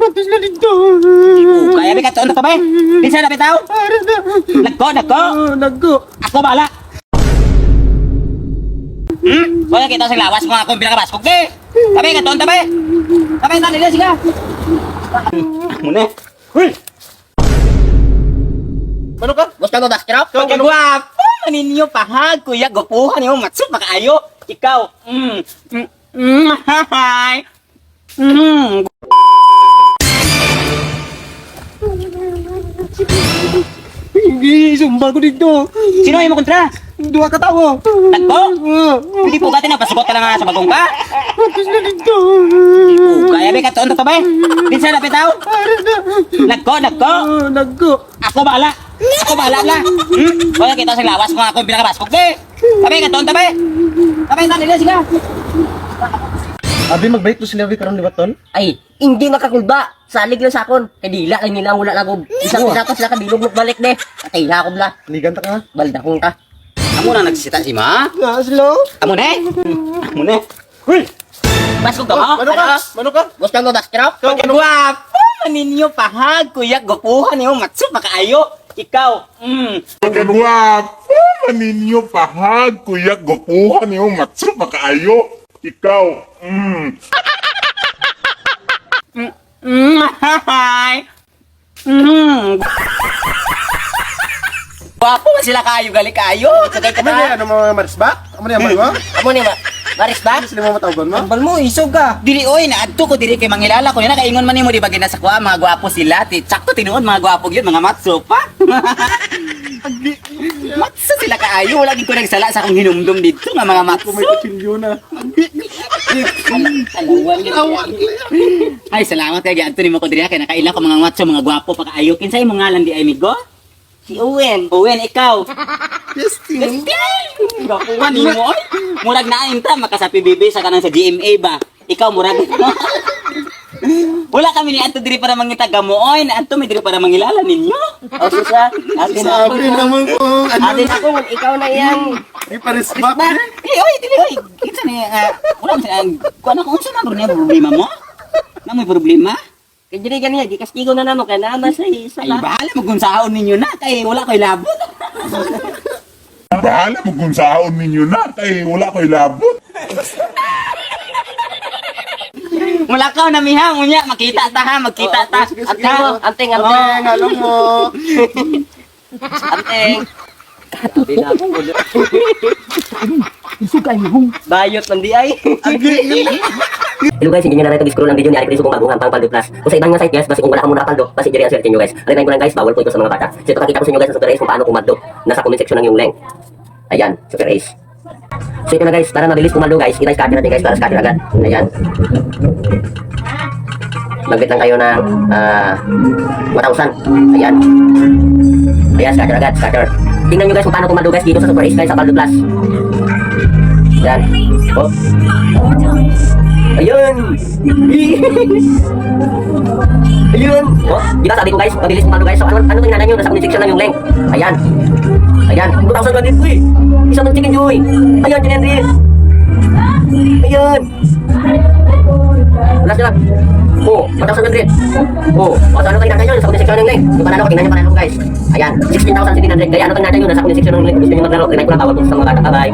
Patis na dito. Oh, kaya may katuon na to ba? Napitaw? Para na. Nagko, nagko. Oh, nagko. Ako bala. Hmm? Wala kita sa lawas kung ako bilang kabas. Okay. Tabi, katuon tabi. Tabi, tali na, sige. Muna. Huy. Ano ka? Gusto mo ba, Strap? Ikaw, ano? Gwapo maninyo pahag, kuya. Gupuhan niyo, matsut, makaayo. Ikaw. Mm. Mm. Mm. Hi. Mm. Sumba ko dito. Sino yung mo kontra? Dua ka tao. Tagpo? Ah, Hindi po gatin na pasukot ka lang nga sa bagong ka. Patis na dito. Kaya may katuon na to ba? Di sa napitaw? Para na. Nagko, nagko. Oh, nagko. Ako bala. Ako bala na. Hmm? Wala kita sa lawas kung ako bilang kabas. Okay. Tabi, katuon tabi. Tabi, tali na, sige. Abi, magbalik to sila, karon liwat ton? Ay, hindi makakulba. Salig lang sa akon. Kay dila lang nila wala na ko. Isang isa ko sila kabilog balik de. Atay na ako bla. Ligan ta ka. Baldakong ka. Amo na nagsita si ma. Nga, slow. Amo na. Amo na. Huy. Basko ka mo. Mano ka? Mano ka? Gusto mo ba strap? Gwapo maninyo pahag, kuya. Gupuhan niyo, matsut, makaayo. Ikaw. Mm. Gwapo maninyo pahag, kuya, gupuhan niyo, matsuro makaayo. Ikaw, mm. Mm. Hi. Mm. Gwapo man sila kayo, gali kayo. Sagay ka Ano na. yan? Ano mga marisbak? Ano yan, ba? Amo ni ma. Maris ba? Sila mo matawgan mo? Ambal mo isog ka. Dili oy na adto ko diri kay mangilala ko na kaingon man nimo di ba gina sa kuha mga gwapo sila ti sakto tinuod mga gwapo gyud mga matso pa matso sila kaayo wala gid ko nagsala sa akong hinumdum dito nga mga matso May kutsilyo na. Ay salamat kay ko diri kay nakaila ko mga matso mga gwapo pa kaayo kinsay mo ngalan di ay migo? Si Owen. Owen ikaw. Gwapo man nimo oy. Murag na inta makasapi bibi sa kanang sa GMA ba? Ikaw murag Wala kami ni Anto diri para mangita gamuoy na Anto may diri para mangilala ninyo. O siya. Atin ako. Sabi naman ko. Ano? Atin ako. Ikaw na yan. May parisbak. Dili oy, dili oy. Kinsa ni ah, wala man sa kuan ako unsa man niya problema mo? Na may problema? Kaya diri ganyan. Di kastigo na namo. Kaya naman sa isa Ay bahala mo kung saon ninyo na kay wala koy labot. Bahala mo kung saon ninyo na, kay wala ko'y labot. Wala ka na miha unya makita ta ha, magkita ta. Anteng mo. Anteng. Ang Anteng. alam mo. Anteng. Bayot man di ay. Hello guys, hindi nyo na rin scroll ang video ni Ari Criso kung bagong hampang paldo plus. Kung sa ibang mga site guys, basi kung wala ka muna paldo, basi diri ang swerte nyo guys. Alam ko lang guys, bawal po ito sa mga bata. So ito kakita ko sa inyo guys sa Super Ace kung paano kumaldo. Nasa comment section ng yung link. Ayan, Super Ace. So ito na guys, para mabilis kumaldo guys, kita scatter natin guys para scatter agad. Ayan. Magbit lang kayo ng ah 1,000. Ayan. Ayan, scatter agad, scatter. Tingnan nyo guys kung paano kumaldo guys dito sa Super Ace guys sa Paldo Plus. Ayan. Oh. Ayun! Ayun! Oh, di ba sabi ko guys, mabilis kumano guys. So ano ano tingnan nyo, nasa comment section lang yung link. Ayan. Ayan, 2,000 ka din, uy! Isang ng chicken joy! Ayan, Jen Henry! Ayan! Last lang. Oh, 1,000 ka din. Oh, o, so ano tingnan nyo, nasa comment section yung link. Yung panalo ko, tingnan nyo panalo guys. Ayan, 16,700. Kaya ano tingnan nyo, nasa comment section ng link. Kung gusto nyo maglaro, tingnan ko lang tawag sa mga bata. Bye-bye!